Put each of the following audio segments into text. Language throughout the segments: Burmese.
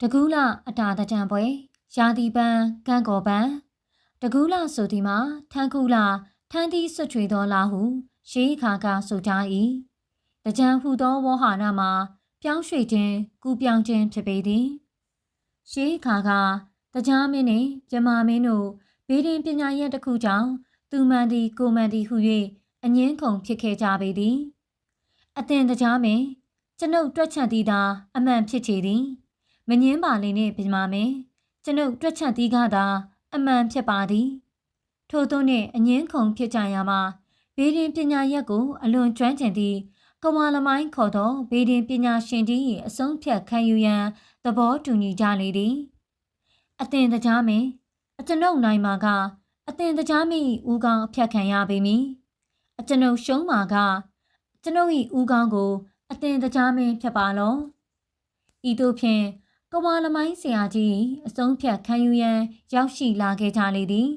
တကူးလအတာတကြံပွဲရာသီပန်းကန့်ကော်ပန်းတကူးလဆိုသည်မှာထန်းကူလထန်းသီးဆွထွေသောလာဟုရှေးခါကဆိုကြ၏တကြံဟုသောဝေါဟာရမှာပြောင်းရွှေ့ခြင်းကူပြောင်းခြင်းဖြစ်ပေသည်ရှေးခါကတကြားမင်းနှင့်မြမမင်းတို့ဘေးရင်ပညာရက်တစ်ခုကြောင့်သူမှန်သည်ကိုမှန်သည်ဟု၍အငင်းခုန်ဖြစ်ခဲ့ကြပေသည်အသင်တကြားမင်းကျွန်ုပ်တွက်ချက်သည်သာအမှန်ဖြစ်ချေသည် မငင်းပါလေနှင့်ပြမမင်းကျွန်ုပ်တွက်ချက်သည်ကသာအမှန်ဖြစ်ပါသည်ထို့သောနှင့်အငင်းခုန်ဖြစ်ကြရမှာဘေးရင်ပညာရက်ကိုအလွန်ကျွမ်းကျင်သည့်ကဝါလမိုင်းခေါ်သောဘေးရင်ပညာရှင်ကြီး၏အဆုံးဖြတ်ခံယူရန်သဘောတူညီကြလေသည်အသင်တကြားမင်းအကျွန်ုပ်နိုင်မှာကအသင်တကြားမင်း၏ဦးခေါင်းအဖြတ်ခံရပေမည်အကျွန်ုပ်ရှုံးမှာကကျွန်ုပ်၏ဦးခေါင်းကို အသင်တကြားမင်းဖြတ်ပါလောဤသို့ဖြင့် ကဝါလမိုင်းဆရာကြီး၏အဆုံးဖြတ်ခံယူရန်ရောက်ရှိလာခဲ့ကြလေသည်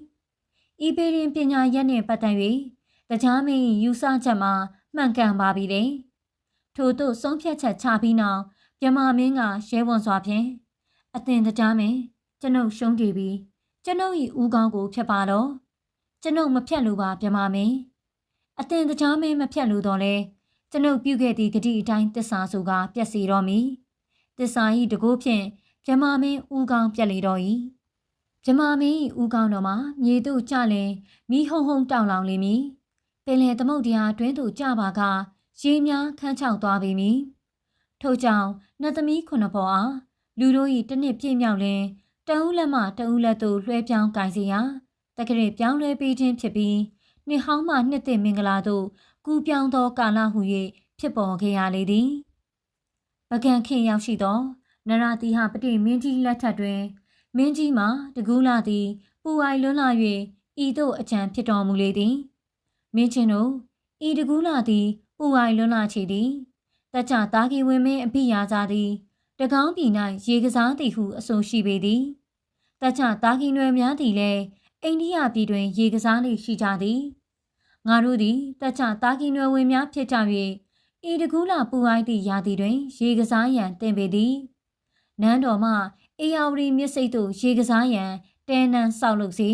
ဤပေရင်ပညာရက်နှင့်ပတ်သက်၍တကြားမင်း၏ယူဆချက်မှာမှန်ကန်ပါပြီလေထို့သို့ဆုံးဖြတ်ချက်ချပြီးနောက်မြမမင်းကရဲဝန်စွာဖြင့်အသင်တကြားမင်းကျွန်ုပ်ရှုံးကြပြီကျွန်ုပ်၏ဦးခေါင်းကိုဖြတ်ပါတော့ကျွန်ုပ်မဖြတ်လို့ပါမြမမင်းအသင်တကြားမင်းမဖြတ်လို့တော့လဲကျွန်ုပ်ပြုခဲ့သည့်ဂတိအတိုင်းတစ္ဆာဆိုကပြက်စီတော့မည် တစ္ဆာဤတကိုးဖြင့်မြမမင်းဦးခေါင်းပြက်လေတော့၏မြမမင်းဦးခေါင်းတော်မှာမြေသို့ကျလင်မိဟုံဟုံတောင်လောင်လိမ့်မည်ပင်လယ်သမုတ်တရားတွင်းသို့ကျပါကရေများခန်းချောက်သွားပြီမည်ထို့ကြောင့်နတ်သမီးခုနှစ်ပေါ်အားလူတို့၏တနစ်ပြည့်မြောက်လင်တအူးလက်မှတအူးလက်သို့လွှဲပြောင်းကင်စီရာတက္ကရာပြောင်းလဲပေးခြင်းဖြစ်ပြီးနှစ်ဟောင်းမှနှစ်သိမင်္ဂလာသို့ကူးပြောင်းသောကာလဟု၍ဖြစ်ပေါ်ခဲ့ရလေသည် ပကံခင်ရောက်ရှိသောနရတိဟပတိမင်းကြီးလက်ထက်တွင်မင်းကြီးမှာတကူးလာသည်ပူအိုင်လွန်းလာ၍ဤသို့အကြံဖြစ်တော်မူလေသည်မင်းချင်းတို့ဤတကူးလာသည်ပူအိုင်လွန်းလာချေသည်တကြတာကီဝင်မင်းအပိယာကြသည်တကောင်းပြည်၌ရေကစားသည်ဟုအဆိုရှိပေသည်တကြတာကီနွယ်များသည်လည်းအိန္ဒိယပြည်တွင် ရေကစားလေရှိကြသည်ငါတို့သည်တကြတာကီနွယ်ဝင်များဖြစ်ကြ၍ ဤတကူးလာပူအိုင်းသည့်ရာသီတွင် ရေကစားရန်တင်ပေသည်နန်းတော်မှအေယာဝတီမြစ်စိတ်သို့ရေကစားရန်တဲနန်းဆောက်လုပ်စီ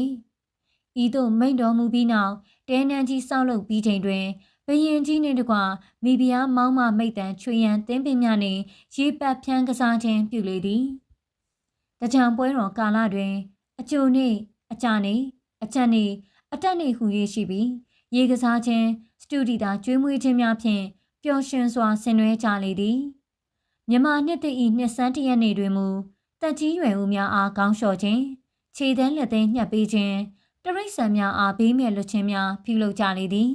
ဤသို့မိန့်တော်မူပြီးနောက်တဲနန်းကြီးဆောက်လုပ်ပြီးချိန်တွင်ဘရင်ကြီးနှင့်တကွမိဖုရားမောင်းမမိတ်တန်ချွေရန်တင်းပင်များနှင့်ရေပတ်ဖြန်းကစားခြင်းပြုလေသည်တကြံပွဲတော်ကာလတွင် အကျိုနှင့်အကြနှင့်အကြက်နှင့်အတက်နှင့်ဟူ၍ရှိပြီးရေကစားခြင်းစတူဒီတာကျွေးမွေးခြင်းများဖြင့် ပျော်ရွှင်စွာဆင်နွှဲကြလေသည်မြမနှစ်တဤနှစ်ဆန်းတရက်နေ့တွင်မူတက်ကြီးရွယ်ဦးများအားကောင်းလျှော်ခြင်းခြေသန်းလက်သိမ်းညှပ်ပေးခြင်းတရိတ်ဆန်များအားဘေးမဲ့လွတ်ခြင်းများပြုလုပ်ကြလေသည်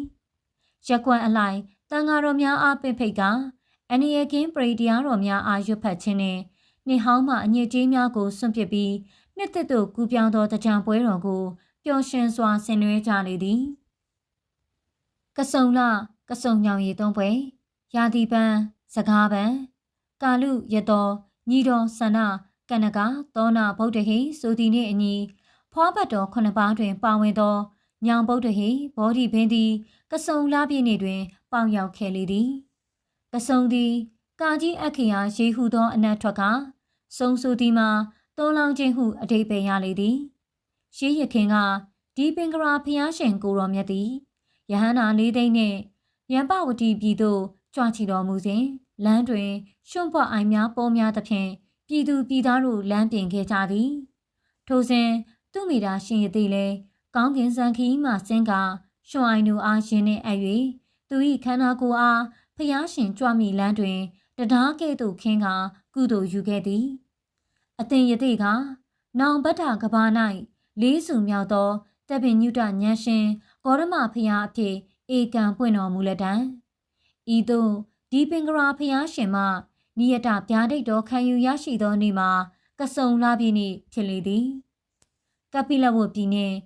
ရက်ကွက်အလိုက်တန်ဃာတော်များအားပင့်ဖိတ်ကအနိယကင်းပရိတရားတော်များအားရွတ်ဖတ်ခြင်းနှင့်နှဟောင်းမှအညစ်အကြေးများကိုစွန့်ပစ်ပြီးနှစ်သက်သို့ကူးပြောင်းသောတကြံပွဲတော်ကိုပျော်ရွှင်စွာဆင်နွှဲကြလေသည်ကစုံလကစုံညောင်ရီသုံးပွဲ ရာသီပန်းစကားပန်းကာလူရတော်ညီတော်ဆန္ဒကနကသောနာဗုဒ္ဓဟိဆိုသည်နှင့်အညီဖွားဘတ်တော်ခုနှစ်ပါးတွင်ပါဝင်သောညောင်ဗုဒ္ဓဟိဘောဓိဘင်းသည်ကစုံလာပြည့်နေ့တွင် ပေါင်ရောက်ခဲ့လေသည်ကစုံသည်ကာကြီးအခရာရေဟုသောအနတ်ထွက်ကစုံဆိုသည်မှာသုံးလောင်းခြင်းဟုအတိတ်ပဲရလေသည်ရှေးရခင်ကဒီပင်ကရာဖျားရှင်ကိုတော်မြတ်သည်ယဟန္တာလေးသိန်းနှင့်ရံပဝတီပြည်သို့ ကြွချီတော်မူစဉ်လမ်းတွင်ရွှွန့်ပွအိုင်များပေါ်များသဖြင့်ပြည်သူပြည်သားတို့လမ်းပြင်ခဲ့ကြသည်ထိုစဉ်သူမိသားရှင်ရသည်လဲကောင်းကင်စံခီးမှဆင်းကရွှွန်အိုင်တို့အားရှင်နှင့်အပ်၍သူ၏ခန္ဓာကိုယ်အားဖျားရှင်ကြွမိလမ်းတွင်တရားကဲ့သို့ခင်းကကုသိုလ်ယူခဲ့သည်အသင်ယတိကနောင်ဗတ္ထကဘာ၌လေးစုမြောက်သောတပ်ပင်ညုတညံရှင်ဂေါရမဖျားအဖြစ်ဧကံပွင့်တော်မူလက်တံ ဤသို့ဒီပင်ကရာဖျားရှင်မှနိယတပြားဒိတ်တော်ခံယူရရှိသောနေ့မှာကစုံလာပြီနေ့ဖြစ်လေသည်ကပိလဝတ်ပြည်နှင့်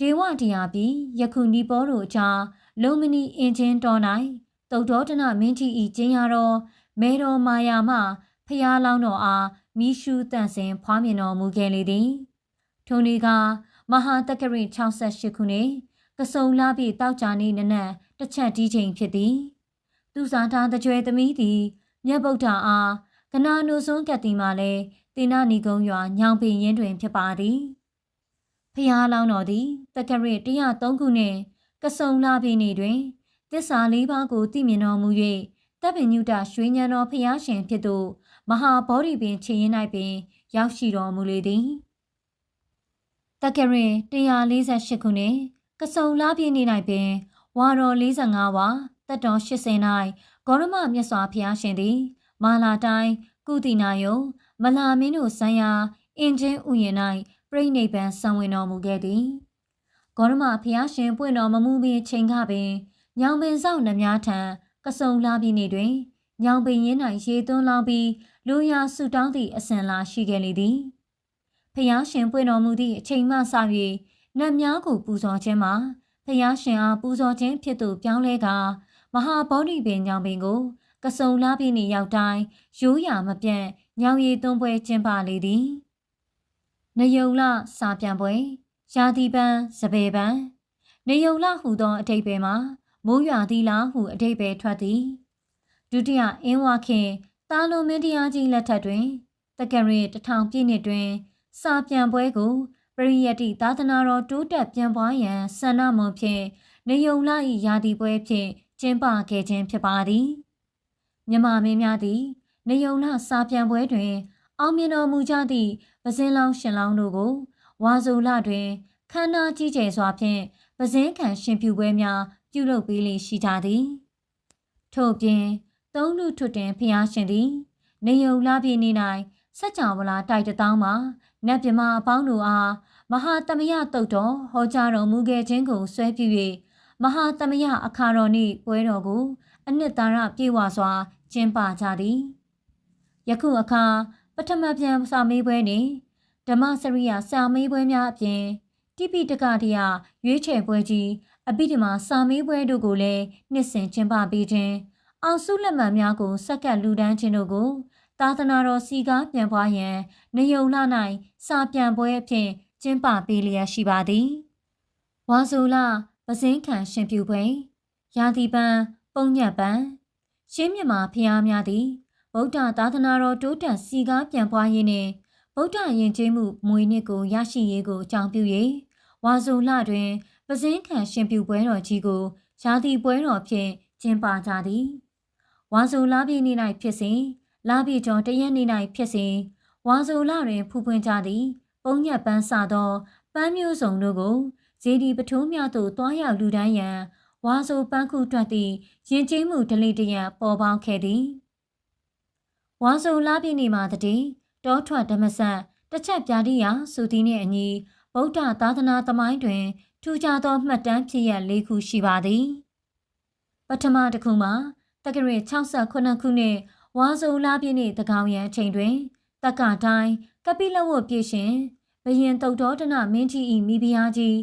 ဒေဝတရားပြည်ယခုနီပေါ်တို့အကြားလုံမနီအင်ဂျင်တော်၌တုတ်တော်တနမင်းကြီးဤကျင်းရတော်မဲတော်မာယာမှဖျားလောင်းတော်အားမိရှုတန့်စင်ဖွားမြင်တော်မူခဲ့လေသည်ထိုနေ့ကမဟာတက္ကရာ68ခုနှစ်ကစုံလာပြီတောက်ကြနေနနက်တစ်ချက်တီးချိန်ဖြစ်သည် သူစားထားတဲ့ကျွဲသမီးသည်မြတ်ဗုဒ္ဓအားကနာနုစွန်းကတ်တီမှလည်းတင်နာနီကုန်းရွာညောင်ပင်ရင်တွင်ဖြစ်ပါသည်ဖျားလောင်းတော်သည်တက္ကရ103ခုနှင့်ကစုံလာပြည်နယ်တွင်တစ္ဆာလေးပါးကိုတည်မြင်တော်မူ၍တပ်ပင်ညုတရွှေညံတော်ဖျားရှင်ဖြစ်သူမဟာဗောဓိပင်ခြေရင်၌ပင် ရောက်ရှိတော်မူလေသည်တက္ကရ148ခုနှစ်ကစုံလာပြည်နယ်၌ပင်ဝါတော်45ဝါ တက်တော်80၌ဂေါရမမြတ်စွာဘုရားရှင်သည်မာလာတိုင်းကုတိနာယုံမလာမင်းတို့ဆံရအင်ဂျင်ဥယျာဉ်၌ပြိဋိဘံဆံဝင်တော်မူခဲ့သည်ဂေါရမဘုရားရှင်ပွင့်တော်မမူမီချိန်ကပင်ညောင်ပင်ဆောင်နှများထံကစုံလာပြည်နေတွင်ညောင်ပင်ရင်း၌ရေသွန်းလောင်းပြီးလူရဆူတောင်းသည့်အစဉ်လာရှိခဲ့လေသည်ဖျားရှင်ပွင့်တော်မူသည့်အချိန်မှစ၍နတ်များကိုပူဇော်ခြင်းမှာဖျားရှင်အားပူဇော်ခြင်းဖြစ်သူပြောင်းလဲက မဟာဗောဓိပင်ညောင်ပင်ကိုကစုံလာပြည်နေရောက်တိုင်းရိုးရာမပြတ်ညောင်ရည်သွန်းပွဲကျင်းပလေသည်နယုံလစာပြန်ပွဲရာသီပန်းစပယ်ပန်းနေယုံလဟူသောအတိတ်ပဲမှာမိုးရွာသီလားဟုအတိတ်ပဲထွက်သည်ဒုတိယအင်းဝခင်တာလိုမင်းတရားကြီးလက်ထက်တွင်တက္ကရီတထောင်ပြည့်နှစ်တွင် စာပြန်ပွဲကိုပရိယတ္တိသာသနာတော်တိုးတက်ပြန်ပွားရန်ဆန္ဒမွန်ဖြင့်နေယုံလ၏ရာသီပွဲဖြင့် ကျင်းပခဲ့ခြင်းဖြစ်ပါသည်မြမမင်းများသည်နေယုံလစာပြန်ပွဲတွင် အောင်မြင်တော်မူကြသည့်ပဇင်းလောင်းရှင်လောင်းတို့ကိုဝါဆိုလတွင်ခန္ဓာကြီးကျယ်စွာဖြင့်ပဇင်းခံရှင်ပြူပွဲများပြုလုပ်ပေးလေရှိကြသည်ထို့ပြင်သုံးလူထွတ်တင်ဖျားရှင်သည် နေယုံလာပြည်နေ၌စัจ java လာတိုက်တောင်းမှာနတ်မြမအပေါင်းတို့အားမဟာတမယတုတ်တော်ဟောကြားတော်မူခဲ့ခြင်းကိုဆွဲပြု၍ မဟာတမယအခါတော်နှင့်ပွဲတော်ကို အနှစ်သာရပြေဝစွာ ကျင်းပကြသည်ယခုအခါပထမပြန်စာမေးပွဲနှင့်ဓမ္မစရိယစာမေးပွဲများအပြင်တိပိတကတရားရွေးချယ်ပွဲကြီးအဘိဓမ္မာစာမေးပွဲတို့ကိုလည်းနှစ်စဉ်ကျင်းပပေးခြင်းအောင်စုလက်မှတ်များကိုစက္ကပ်လူဒန်းခြင်းတို့ကို သာသနာတော်စီကားပြန်ပွားရန်နေယုံလ၌စာပြန်ပွဲအဖြစ်ကျင်းပပေးလျက်ရှိပါသည်ဝါဆိုလပ စင်းခံရှင်ပြူပွဲရာသီပန်းပုံညက်ပန်းရှင်းမြမာဖျားများသည်ဗုဒ္ဓသာသနာတော်တိုးတက်စီကားပြန်ပွားရေးနှင့်ဗုဒ္ဓယဉ်ကျေးမှုမွေနှစ်ကိုရရှိရေးကိုအကြောင်းပြု၍ဝါဆိုလတွင်ပစင်းခံရှင်ပြူပွဲတော်ကြီးကိုရာသီပွဲတော်ဖြင့်ကျင်းပကြသည်ဝါဆိုလပြည့်နေ့၌ဖြစ်စဉ်လပြည့်ကျော်တရက်နေ့၌ဖြစ်စဉ်ဝါဆိုလတွင်ဖူးဖွင့်ကြသည် ပုံညက်ပန်းစသောပန်းမျိုးစုံတို့ကို ဇေဒီပထိုးများသို့တွားရောက်လူတန်းရန်ဝါဆိုပန်းခုတွက်သည့်ရင်ကျေးမှုဒလိတရပေါ်ပေါက်ခဲ့သည်ဝါဆိုလာပြည့်နေမှာတည်းတောထွက်ဓမ္မဆန်တစ်ချက်ပြာတိယဆိုသည်နှင့်အညီဗုဒ္ဓသာသနာသမိုင်းတွင် ထူးခြားသောမှတ်တမ်းဖြစ်ရ၄ခုရှိပါသည် ပထမတစ်ခုမှာတက္ကရာ68ခုနှစ်ဝါဆိုလာပြည့်နေ့တကောင်ရန်အချိန်တွင်တက္ကတိုင်းကပိလဝတ်ပြည့်ရှင်ဘယင်တုတ်တော်တနမင်းကြီးဤမိဖုရားကြီး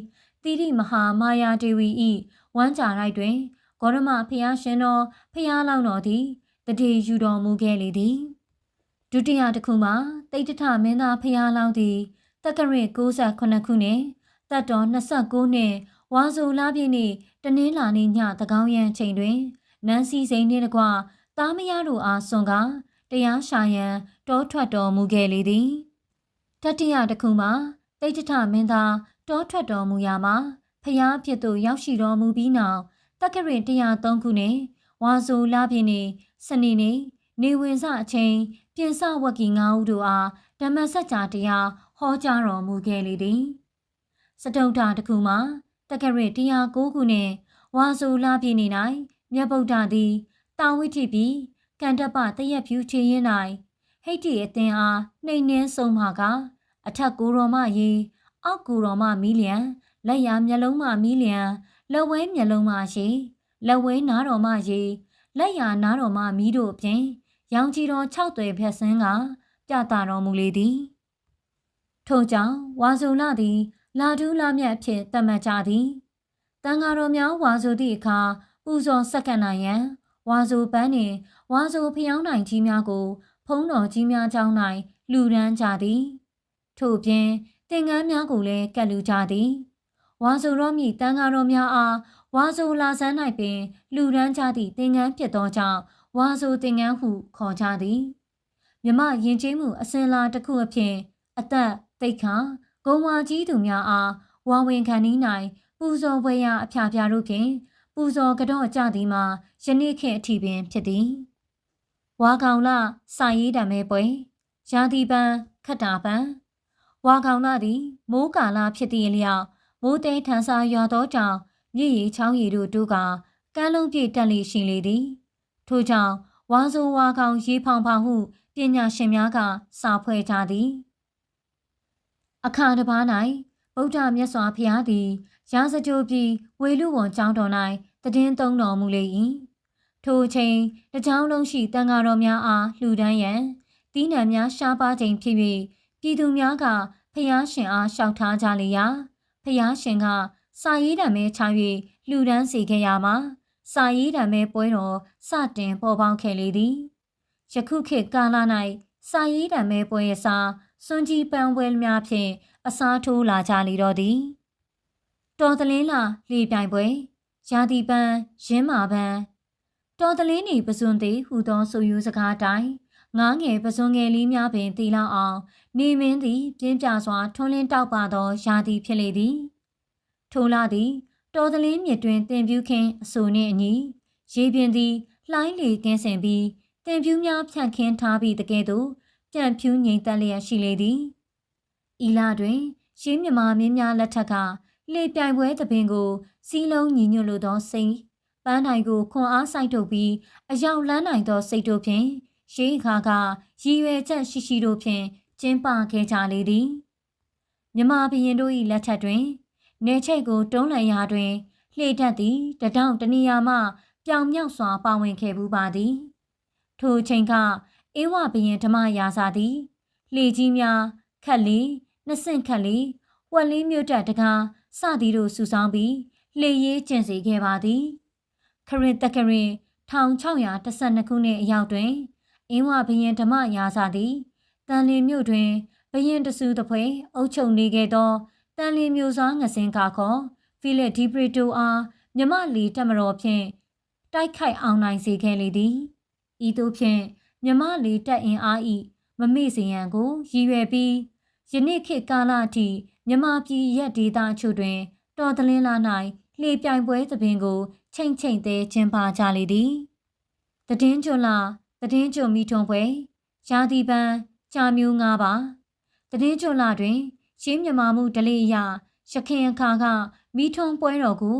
တိရိမဟာမာယာဒေဝီဤဝမ်းကြရိုက်တွင်ဂေါရမဖျားရှင်တော်ဖျားလောင်းတော်သည်တတိယူတော်မူခဲ့လေသည်ဒုတိယတစ်ခုမှာတိတ်တထမင်းသားဖျားလောင်းသည်တက္ကရာ68ခုနှစ်တပ်တော်29နှစ်ဝါဆိုလာပြည့်နေ့တနင်္လာနေ့ညသကောင်းရန်ချိန်တွင်နန်းစီစိန်နှင့်တကွသားမယားတို့အားဆွန်ကတရားရှာရန်တောထွက်တော်မူခဲ့လေသည်တတိယတစ်ခုမှာတိတ်တထမင်းသား တောထွက်တော်မူရာမှာဖျားဖြစ်သို့ရောက်ရှိတော်မူပြီးနောက်တက္ကရာ103ခုနှစ်ဝါဆိုလာပြည့်နေ့စနေနေ့နေဝင်စအချိန်ပြင်စဝက်ကီ9ဦးတို့အားဓမ္မစကြာတရားဟောကြားတော်မူခဲ့လေသည်စတုဒ္ဓတခုမှာတက္ကရာ109ခုနှစ်ဝါဆိုလာပြည့်နေ့၌မြတ်ဗုဒ္ဓသည်တာဝိထိပြီးကန္တပတရက်ဖြူချေရင်၌ဟိတ်တီအသင်အားနှိမ်နှင်းဆုံးမှာကအထက်ကိုတော်မရေ အောက်ကိုတော်မမီးလျံလက်ရမျက်လုံးမမီးလျံလက်ဝဲမျက်လုံးမရှိလက်ဝဲနားတော်မရေလက်ရနားတော်မမီးတို့ဖြင့်ရောင်ကြီးတော်၆သွယ်ဖြတ်ဆင်းကပြတာတော်မူလေသည်ထို့ကြောင့်ဝါဆိုလသည် လာဒူးလာမြတ်အဖြစ်သတ်မှတ်ကြသည်တန်ဃာတော်များဝါဆိုသည့်အခါပူဇော်စက္ကန့်နိုင်ရန်ဝါဆိုပန်းနှင့်ဝါဆိုဖျောင်းနိုင်ကြီးများကို ဖုံးတော်ကြီးများကြောင်း၌လူရန်ကြသည် ထို့ပြင် သင်္ကန်းများကိုလည်းကတ်လူကြသည်ဝါဆိုတော်မြည်တန်ဃာတော်များအားဝါဆိုလာဆန်း၌ပင်လူရန်ကြသည့်သင်္ကန်းဖြစ်သောကြောင့်ဝါဆိုသင်္ကန်းဟုခေါ်ကြသည်မြမယဉ်ကျေးမှုအစဉ်လာတစ်ခုအဖြစ်အသက်တိတ်ခါဂုံဝါကြီးသူများအားဝါဝင်ခံနှီးနိုင်ပူဇော်ပွဲရအဖျားဖျားတို့ဖြင့်ပူဇော်ကြော့ကြသည်မှာယနေ့ခေတ်အထိပင်ဖြစ်သည်ဝါကောင်လစာရေးတံမဲပွဲရာသီပန်းခတ်တာပန်း ဝါကောင်လသည်မိုးကာလဖြစ်သည့်အလျောက်မိုးတဲထန်စာရွာသောကြောင့်မြည်ရီချောင်းရီတို့တို့ကကမ်းလုံးပြည့်တက်လျရှိလေသည်ထို့ကြောင့်ဝါဆိုဝါကောင်ရေဖောင်ဖောင်ဟုပညာရှင်များကစာဖွဲ့ကြသည် အခါတစ်ပါး၌ဗုဒ္ဓမြတ်စွာဘုရားသည်ရာဇကြိုပြီးဝေလူဝန်ကျောင်းတော်၌တည်င်းသုံးတော်မူလေ၏ထိုအချိန်တကြောင်လုံးရှိတန်ဃာတော်များအားလှူဒန်းရန်တီးနှံများရှားပါခြင်းဖြစ်၍ ပြည်သူများကဖျားရှင်အားလျှောက်ထားကြလေရာဖျားရှင်ကစာရေးတံမဲချ၍လှူဒန်းစေခဲ့ရမှာစာရေးတံမဲပွဲတော်စတင်ပေါ်ပေါက်ခဲ့လေသည်ယခုခေတ်ကာလ၌စာရေးတံမဲပွဲရဲ့စာစွန်ကြီးပန်းပွဲများဖြင့်အစားထိုးလာကြလေတော့သည်တော်တလင်းလာလေပြိုင်ပွဲရာသီပန်းရင်းမာပန်းတော်တလင်းနေပစွန်သည်ဟူသောဆိုယူစကားတိုင်း ငားငယ်ပစွန်ငယ်လေးများပင်တီလောက်အောင် နေမင်းသည် ပြင်းပြစွာထွန်းလင်းတောက်ပါသောရာသီဖြစ်လေသည်ထိုလာသည်တော်တလင်းမြစ်တွင်တင်ပြူးခင်းအဆိုနှင့်အညီရေပြင်သည်လှိုင်းလေကင်းစင်ပြီးတင်ပြူးများဖြန့်ခင်းထားပြီးတကယ်သို့ပြန်ဖြူးငိမ်သက်လျက်ရှိလေသည်ဤလတွင်ရှင်းမြမာမင်းများလက်ထက်ကလေပြိုင်ပွဲသပင်ကိုစီးလုံးညီညွတ်လိုသောစိတ်ပန်းနိုင်ကိုခွန်အားဆိုင်ထုတ်ပြီးအယောင်လန်းနိုင်သောစိတ်တို့ဖြင့် ရှေးခါကရည်ရွယ်ချက်ရှိရှိတို့ဖြင့်ကျင်းပခဲ့ကြလေသည်မြမဘရင်တို့၏လက်ထက်တွင်နေချိတ်ကိုတွန်းလှန်ရာတွင်လှေတတ်သည်တထောင်တနေရာမှပြောင်မြောက်စွာပါဝင်ခဲ့ဘူးပါသည် ထိုချိန်ကအေဝဘရင်ဓမ္မရာစာသည်လှေကြီးများခက်လီနှစ်ဆင့်ခက်လီဝက်လေးမြို့တက်တကားစသည်တို့စုဆောင်းပြီးလှေရေးကျင့်စေခဲ့ပါသည် ခရစ်တက္ကရင်1612ခုနှစ်အရောက်တွင် အင်းဝဘရင်ဓမ္မရာစာသည်တန်လီမြို့တွင်ဘရင်တဆူတပွဲအုပ်ချုပ်နေခဲ့သောတန်လီမျိုးစွာငစင်ကာခေါ်ဖီလက်ဒီပရီတိုအားမြမလီတက်မတော်ဖြင့်တိုက်ခိုက်အောင်နိုင်စေခဲ့လေသည်ဤသို့ဖြင့်မြမလီတက်အင်အားဤမမေ့စေရန်ကိုရည်ရွယ်ပြီးယနေ့ခေတ်ကာလအထိမြမပြည်ရက်ဒေသအချို့တွင် တော်တလင်းလာ၌လှေပြိုင်ပွဲသဘင်ကို ချိန်ချိန်သေးကျင်းပကြလေသည်တည်င်းကျွလာ တည်င်းကျွမိထုံပွဲရာသီပန်းကြာမျိုး၅ပါတည်င်းကျွလာတွင်ရှင်းမြမာမှုဒလိအရရခင်အခါကမိထုံပွဲတော်ကို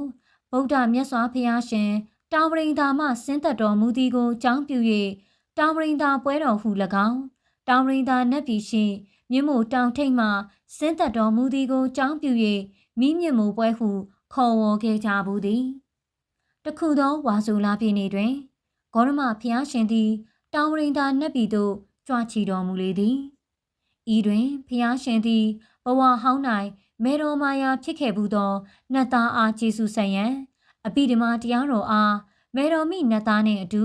ဗုဒ္ဓမြတ်စွာဘုရားရှင်တောင်ပရိန်သာမှဆင်းသက်တော်မူသည်ကိုကြောင်းပြု၍တောင်ပရိန်သာပွဲတော်ဟု၎င်းတောင်ပရိန်သာနတ်ပြည်ရှိမြင့်မို့တောင်ထိပ်မှဆင်းသက်တော်မူသည်ကိုကြောင်းပြု၍မိမြင့်မို့ပွဲဟုခေါ်ဝေါ်ခဲ့ကြဘူးသည်တခုသောဝါဆိုလာပြည်နေတွင်ဂေါရမဖျားရှင်သည် တောင်ပရိန်သာနတ်ပြည်သို့ကြွချီတော်မူလေသည်ဤတွင်ဖျားရှင်သည်ဘဝဟောင်း၌မေတော်မာယာဖြစ်ခဲ့ဘူးသောနတ်သားအားကျေးဇူးဆက်ရန်အပိဓမ္မာတရားတော်အားမေတော်မိနတ်သားနှင့်အတူ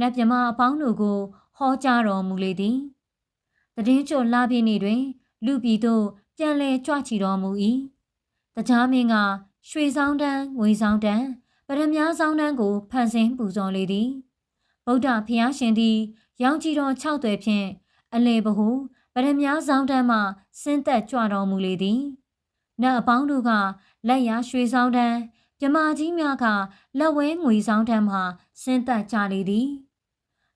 နတ်မြမအပေါင်းတို့ကို ဟောကြားတော်မူလေသည်တည်င်းချိုလာပြည့်နေ့တွင် လူပြည်သို့ပြန်လည်ကြွချီတော်မူ၏တကြားမင်းကရွှေဆောင်တန်းငွေဆောင်တန်းပရမ ्या ဆောင်တန်းကိုဖန်ဆင်းပူဇော်လေသည် ဗုဒ္ဓဖျားရှင်သည်ရောင်ကြီးတော်၆သွဲဖြင့်အလေဘဟုပရမ ्या ဆောင်တန်းမှဆင်းသက်ကြွတော်မူလေသည်နတ်အပေါင်းတို့ကလက်ရရွှေဆောင်တန်းမြမကြီးများကလက်ဝဲငွေဆောင်တန်းမှဆင်းသက်ကြလေသည်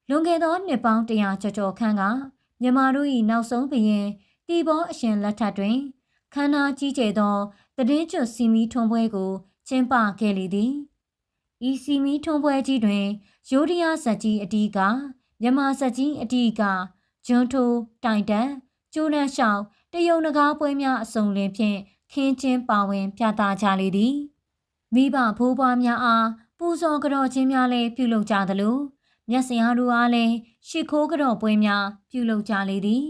လွန်ခဲ့သောနှစ်ပေါင်းတရာကျော်ကျော်ခန့်ကမြမတို့၏နောက်ဆုံးဘရင်တီဘောအရှင်လက်ထက်တွင်ခန္ဓာကြီးကျယ်သောတည်င်းကျွတ်စီမီထွန်ပွဲကိုကျင်းပခဲ့လေသည်ဤစီမီထွန်ပွဲကြီးတွင် ရိုးဒယားဇက်ကြီးအတီးကမြမဇက်ကြီးအတီးကဂျွန်းထိုးတိုင်တန်ကျိုးနှံလျှောက်တယုံနဂါပွဲများအစုံလင်ဖြင့်ခင်းချင်းပါဝင်ပြသကြလေသည်မိဘဖိုးပွားများအားပူဇော်ကြော်ခြင်းများလည်းပြုလုပ်ကြသလိုမြတ်စရာတို့အားလည်းရှ िख ိုးကြော်ပွဲများပြုလုပ်ကြလေသည်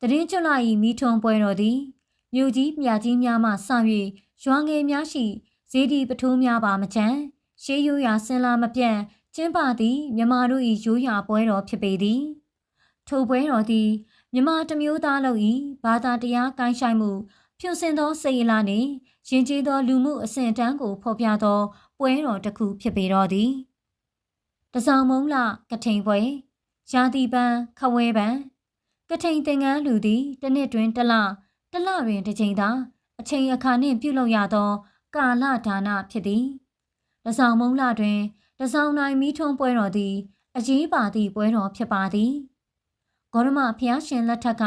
တရင်ကျွလာ၏မိထုံပွဲတော်သည်မြို့ကြီးမြကြီးများမှစ၍ရွာငယ်များရှိဇေဒီပထိုးများပါမချမ်းရှေးရိုးရာဆင်လာမပြန့် ကျင်းပသည့်မြမတို့၏ရိုးရာပွဲတော်ဖြစ်ပေသည်ထိုပွဲတော်သည်မြမတမျိုးသားလုံး၏ဘာသာတရားကိုင်းဆိုင်မှုဖြူစင်သောစိတ်အလားနှင့်ရင်ကျေးသောလူမှုအဆင့်အတန်းကိုဖော်ပြသောပွဲတော်တစ်ခုဖြစ်ပေတော်သည်တစောင်းမုံလကထိန်ပွဲရာသီပန်းခဝဲပန်းကထိန်သင်္ကန်းလူသည်တစ်နှစ်တွင်တစ်လတစ်လတွင်တစ်ကြိမ်သာအချိန်အခါနှင့်ပြုလုပ်ရသော ကာလဒါနဖြစ်သည်တဆောင်မုံလတွင် တဆောင်နိုင်မိထုံးပွဲတော်သည်အရေးပါသည့်ပွဲတော်ဖြစ်ပါသည်ဂေါရမဖျားရှင်လက်ထက်က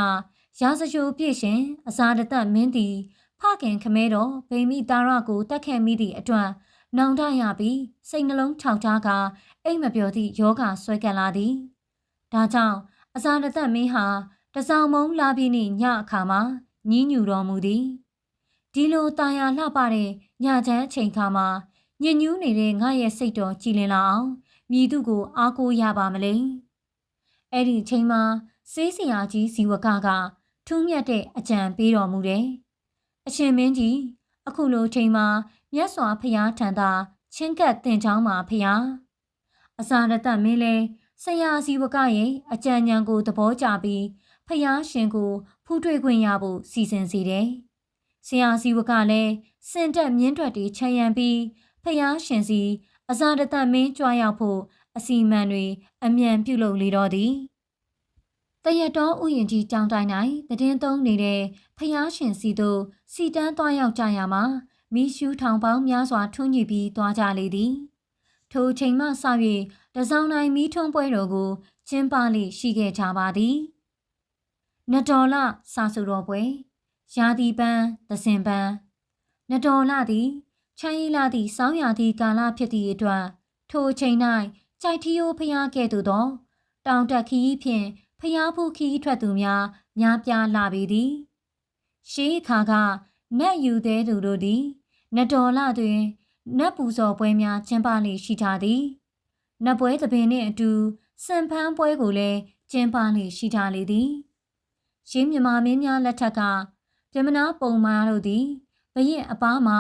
ရာဇဂိုပြည့်ရှင်အစာတသက်မင်းသည်ဖခင်ခမဲတော်ဗိမိတာရကိုတက်ခဲ့မိသည့်အတွက်နောင်တရပြီးစိတ်နှလုံးခြောက်ထားကအိမ်မပြောသည့်ယောဂဆွဲကပ်လာသည်ဒါကြောင့်အစာတသက်မင်းဟာတဆောင်မုံလာပြီးနှင့်ညအခါမှာညင်းညူတော်မူသည်ဒီလိုတာယာလှပတဲ့ညချမ်းအချိန်ခါမှာ ညဉ့်ညူးနေတဲ့ငါရဲ့စိတ်တော်ကြည်လင်လာအောင်မြည်သူကိုအားကိုးရပါမလဲအဲ့ဒီချိန်မှာစေးစရာကြီးဇီဝကကထူးမြတ်တဲ့အကြံပေးတော်မူတယ်အရှင်မင်းကြီးအခုလိုချိန်မှာမြတ်စွာဘုရားထံသာချင်းကပ်တင်ချောင်းမှာဖျားအစာရတမင်းလဲဆရာစီဝကရဲ့အကြံဉာဏ်ကိုသဘောကျပြီးဖျားရှင်ကို ဖူးထွေးခွင့်ရဖို့စီစဉ်စီတယ်။ဆရာစီဝကလည်းစင်တက်မြင်းထွက်တီခြံရံပြီး ဖျားရှင်စီအစာရတမင်းကြွားရောက်ဖို့အစီမံတွေအမြန်ပြုလုပ်လေတော့သည်။တရတော်ဥယျာဉ်ကြီးကြောင်းတိုင်း၌တည်င်းသုံးနေတဲ့ဖျားရှင်စီတို့စီတန်းသွားရောက်ကြရမှာမီးရှူးထောင်ပေါင်းများစွာထွန်းညှိပြီးသွားကြလေသည်ထိုချိန်မှစ၍တစောင်းတိုင်းမီးထွန်းပွဲတော်ကိုကျင်းပလိရှိခဲ့ကြပါသည်နတော်လစာစုတော်ပွဲရာသီပန်းသစင်ပန်းနတော်လသည် ချမ်းရီလာသည့်စောင်းရာသည့်ကာလဖြစ်သည့်အတွက်ထိုချိန်၌ကြိုက်ထီယိုဖျားကဲ့သို့သော တောင်တက်ခီးဖြင့်ဖျားဖို့ခီးထွက်သူများများပြားလာပေသည်ရှေးခါကနတ်ယူသေးသူတို့သည်နတော်လတွင်နတ်ပူဇော်ပွဲများကျင်းပလေရှိကြသည်နတ်ပွဲသဘင်နှင့်အတူစံဖန်းပွဲကိုလည်းကျင်းပလေရှိကြလေသည်ရှင်းမြမာမင်းများလက်ထက်ကပြမနာပုံမားတို့သည်ဘရင်အပားမှာ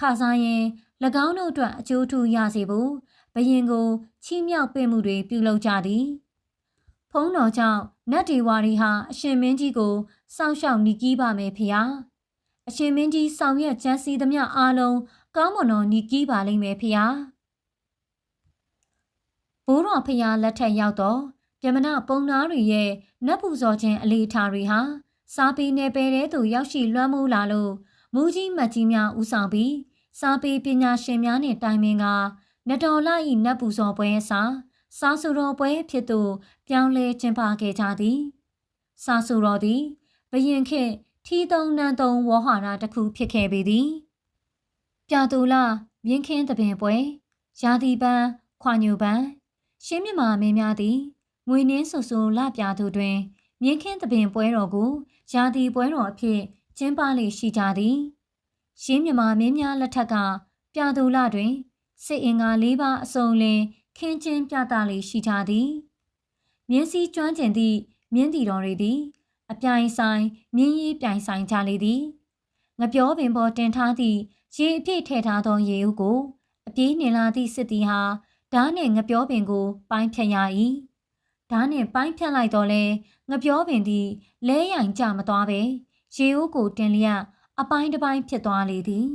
ခစားရင်၎င်းတို့အတွက်အကျိုးထူရစေဖို့ဘရင်ကိုချီးမြှောက်ပေးမှုတွေပြုလုပ်ကြသည်ဖုံးတော်ကြောင့်နတ်ဒီဝါရီဟာအရှင်မင်းကြီးကိုစောင့်ရှောက်နေကြီးပါမယ်ဖေဟာအရှင်မင်းကြီးဆောင်ရွက်ကြံစည်သမျှအားလုံးကောင်းမွန်တော်ညီကြီးပါလိမ့်မယ်ဖေဟာဘိုးတော်ဖေဟာလက်ထက်ရောက်တော့ပြမနာပုံနာတွေရဲ့နတ်ပူဇော်ခြင်းအလေးထားတွေဟာစားပီနယ်ပယ်တဲ့သူရောက်ရှိလွှမ်းမိုးလာလို့မူကြီးမတ်ကြီးများဦးဆောင်ပြီး စားပီပညာရှင်များနဲ့တိုင်ပင်ကနတော်လာဤနတ်ပူဇော်ပွဲစာစာစုတော်ပွဲဖြစ်သူပြောင်းလဲကျင်းပခဲ့ကြသည်စာစုတော်သည်ဘယင်ခေတ်ထီတုံနန်းတုံဝေါဟာရတစ်ခုဖြစ်ခဲ့ပေသည်ပြတူလာမြင်းခင်းတပင်ပွဲရာသီပန်းခွာညိုပန်းရှင်းမြမာမင်းများသည်ငွေနှင်းဆူဆူလပြသူတွင်မြင်းခင်းတပင်ပွဲတော်ကိုရာသီပွဲတော်အဖြစ်ကျင်းပလေရှိကြသည် ရှင်းမြမာမင်းများလက်ထက်ကပြတူလာတွင်စစ်အင်္ဂါ၄ပါးအစုံလင်ခင်းချင်းပြသလေရှိကြသည်မြင်းစည်းကျွမ်းကျင်သည့်မြင်းတီတော်တွေသည် အပြိုင်ဆိုင်မြင်းရီးပြိုင်ဆိုင်ကြလေသည်ငပြောပင်ပေါ်တင်ထားသည့်ရေအပြည့်ထည့်ထားသောရေဦးကို အပြေးနေလာသည့်စစ်တီဟာဓားနှင့်ငပြောပင်ကို ပိုင်းဖြတ်ရ၏ဓားနှင့်ပိုင်းဖြတ်လိုက်တော့လဲငပြောပင်သည်လဲရိုင်ကြမသွားပဲရေဦးကိုတင်လျက် အပိုင်းတစ်ပိုင်းဖြစ်သွားလေသည်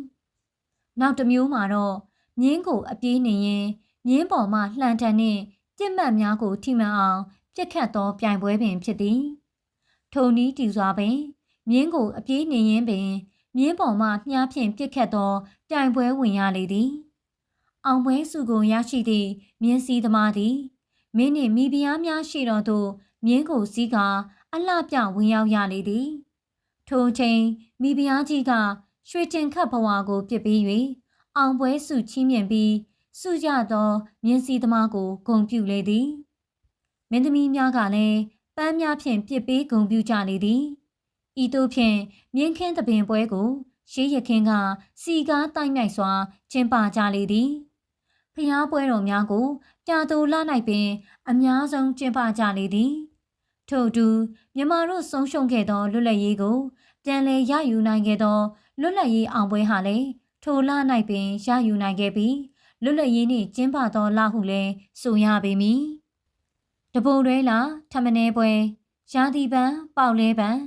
နောက်တစ်မျိုးမှာတော့မြင်းကိုအပြေးနေရင်မြင်းပေါ်မှလှန်ထန်နှင့်ပြစ်မှတ်များကိုထိမှန်အောင်ပြစ်ခတ်သောပြိုင်ပွဲပင်ဖြစ်သည်ထုံနီးတီစွာပင်မြင်းကိုအပြေးနေရင်းပင်မြင်းပေါ်မှမြားဖြင့်ပြစ်ခတ်သောပြိုင်ပွဲဝင်ရလေသည်အောင်ပွဲစုကုန်ရရှိသည့်မြင်းစည်းသမားသည်မင်းနှင့်မိဖုရားများရှိတော်သို့မြင်းကိုစည်းကအလှပြဝင်ရောက်ရလေသည်ထိုချိန် မိဖုရားကြီးကရွှေတင်ခတ်ဘဝကိုပြစ်ပြီး၍အောင်ပွဲစုချီးမြှင့်ပြီးစုကြသောမြင်းစည်းသမားကိုဂုံပြုလေသည်မင်းသမီးများကလည်းပန်းများဖြင့်ပြစ်ပေးဂုံပြုကြလေသည်ဤသို့ဖြင့်မြင်းခင်းသပင်ပွဲကိုရှေးရခင်းကစီကားတိုက်မြိုက်စွာကျင်းပကြလေသည်ဖျားပွဲတော်များကိုပြာတူလာ၌ပင် အများဆုံးကျင်းပကြလေသည်ထို့တူမြမတို့ဆုံးရှုံးခဲ့သောလွတ်လပ်ရေးကို ပြန်လည်ရယူနိုင်ခဲ့သောလွတ်လပ်ရေးအောင်ပွဲဟာလည်းထိုလ၌ပင်ရယူနိုင်ခဲ့ပြီးလွတ်လပ်ရေးနှင့်ကျင်းပသောလဟုလည်းဆိုရပေမည်တပုံတွဲလာထမနေပွဲရာသီပန်းပေါလဲပန်း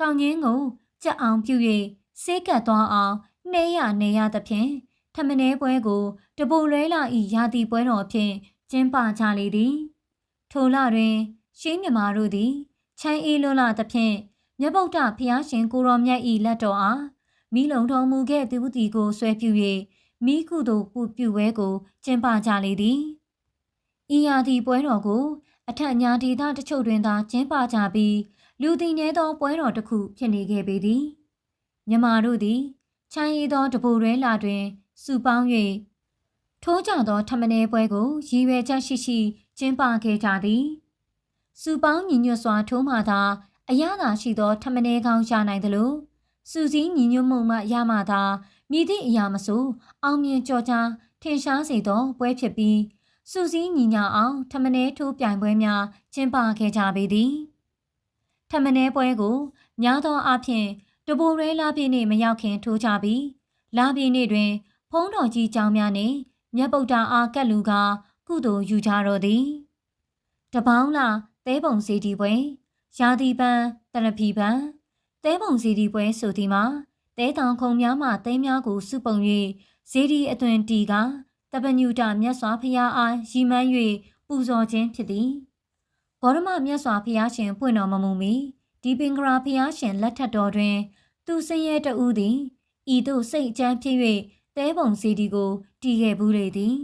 ကောင်းချင်းကိုကြက်အောင်ပြု၍စေးကပ်သွားအောင်နှဲရနေရသဖြင့်ထမနေပွဲကို တပုံလွဲလာဤရာသီပွဲတော်ဖြင့်ကျင်းပကြလေသည် ထိုလတွင်ရှင်းမြမာတို့သည်ချမ်းအေးလွန်းလာသဖြင့် မြတ်ဗုဒ္ဓဖျားရှင်ကိုရောမြတ်ဤလက်တော်အားမိလုံတော်မူခဲ့သူသည်ကိုဆွဲပြု၍မိကုသိုလ်ပူပြုဝဲကိုကျင်းပကြလေသည်ဤရာသီပွဲတော်ကို အထက်ညာဒေသတချို့တွင်သာကျင်းပကြပြီးလူသိနည်းသောပွဲတော်တစ်ခုဖြစ်နေခဲ့ပေသည်မြမာတို့သည်ချမ်းရီသောတပူရဲလာတွင်စုပေါင်း၍ထိုးကြသောထမနေပွဲကိုရည်ရွယ်ချက်ရှိရှိကျင်းပခဲ့ကြသည်စုပေါင်းညီညွတ်စွာထိုးမှသာ အရသာရှိသောထမနေကောင်းရနိုင်သလိုစူစည်းညီညွတ်မှုမှရမှသာမြည်သည့်အရာမဆိုအောင်မြင်ကြော်ကြားထင်ရှားစေသောပွဲဖြစ်ပြီးစူစည်းညီညာအောင်ထမနေထိုးပြိုင်ပွဲများကျင်းပခဲ့ကြပေသည်ထမနေပွဲကိုများသောအားဖြင့်တဘိုရဲလာပြည့်နေ့မရောက်ခင်ထိုးကြပြီးလာပြည့်နေ့တွင် ဖုံးတော်ကြီးကျောင်းများနှင့်မြတ်ဗုဒ္ဓအားကတ်လူကကုသိုလ်ယူကြတော်သည်တပေါင်းလာသဲပုံစီဒီပွဲ ရာသီပန်းတရဖီပန်းသဲပုံစီဒီပွဲဆိုသည်မှာသဲတောင်ခုံများမှသဲများကိုစုပုံ၍ဇေဒီအသွင်တီကတပညုတမြတ်စွာဘုရားအားရီမန်း၍ပူဇော်ခြင်းဖြစ်သည်ဘောရမမြတ်စွာဘုရားရှင်ပွင့်တော်မမူမီဒီပင်္ဂရာဘုရားရှင်လက်ထက်တော်တွင် သူစင်းရဲတဦးသည်ဤသို့စိတ်အကြမ်းဖြစ်၍သဲပုံစီဒီကိုတီးခဲ့ဘူးလေသည်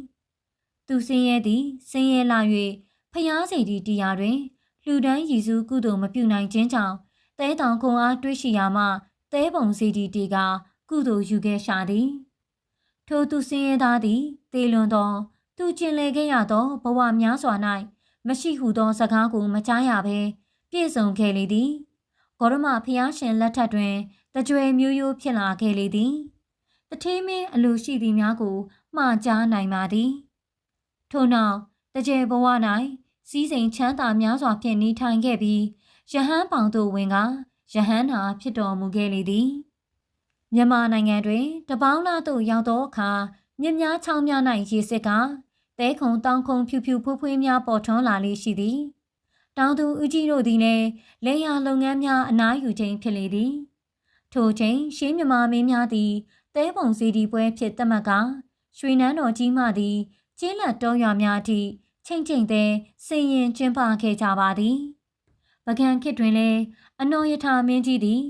သူစင်းရဲသည်စင်းရဲလာ၍ဖျားစီဒီတရားတွင် လူဒန်းရည်စုကုသိုလ်မပြုနိုင်ခြင်းကြောင့်သဲတောင်ခွန်အားတွေးရှိရာမှသဲပုံစီဒီတီကကုသိုလ်ယူခဲ့ရှာသည်ထိုသူစင်းရဲသားသည်သေလွန်သောသူကျင်လေခဲ့ရသောဘဝများစွာ၌မရှိဟုသောစကားကိုမကြားရဘဲပြည့်စုံခဲ့လေသည်ဂေါရမဖျားရှင်လက်ထက်တွင်တကြွယ်မျိုးရိုးဖြစ်လာခဲ့လေသည်တထေးမင်းအလိုရှိသည်များကိုမှားကြားနိုင်ပါသည်ထို့နောက်တကြယ်ဘဝ၌ စီးစိမ်ချမ်းသာများစွာဖြင့်နေထိုင်ခဲ့ပြီးယဟန်ပေါင်တို့ဝင်ကယဟန်နာဖြစ်တော်မူခဲ့လေသည်မြန်မာနိုင်ငံတွင်တပေါင်းလာသို့ရောက်သောအခါမြစ်များချောင်းများ၌ရေစစ်ကတဲခုံတောင်ခုံဖြူဖြူဖွေးဖွေးများပေါ်ထွန်းလာလေးရှိသည်တောင်သူဦးကြီးတို့သည်လည်းလေယာလုပ်ငန်းများအနားယူခြင်းဖြစ်လေသည်ထိုချိန်ရှေးမြမာမင်းများသည်တဲပုံစီဒီပွဲဖြစ်သတ်မှတ်ကရွှေနန်းတော်ကြီးမှသည်ကျင်းလက်တောရွာများထိ ချိန်ချိန်သည်စင်ရင်ကျင်းပခဲ့ကြပါသည်ပကံခေတ်တွင်လည်းအနော်ယထာမင်းကြီးသည်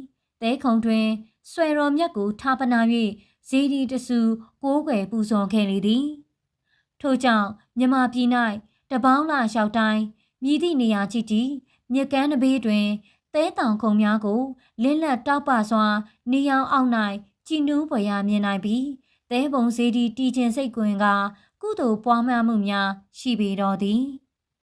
တဲခုံတွင်ဆွဲတော်မြတ်ကိုထားပနာ၍ဇေဒီတဆူကိုးကွယ်ပူဇော်ခဲ့လေသည်ထို့ကြောင့်မြမပြည်၌တပေါင်းလာလျှောက်တိုင်းမြည်သည့်နေရာကြည့်ကြည့်မြက်ကန်းတဘေးတွင်သဲတောင်ခုံများကိုလင်းလက်တောက်ပစွာနေရောင်အောက်၌ကြည်နူးပွေရမြင်နိုင်ပြီးသဲပုံစေးဒီတီကျင်စိတ်ကွင်က ကုသိုလ်ပွားများမှုများရှိပေတော်သည်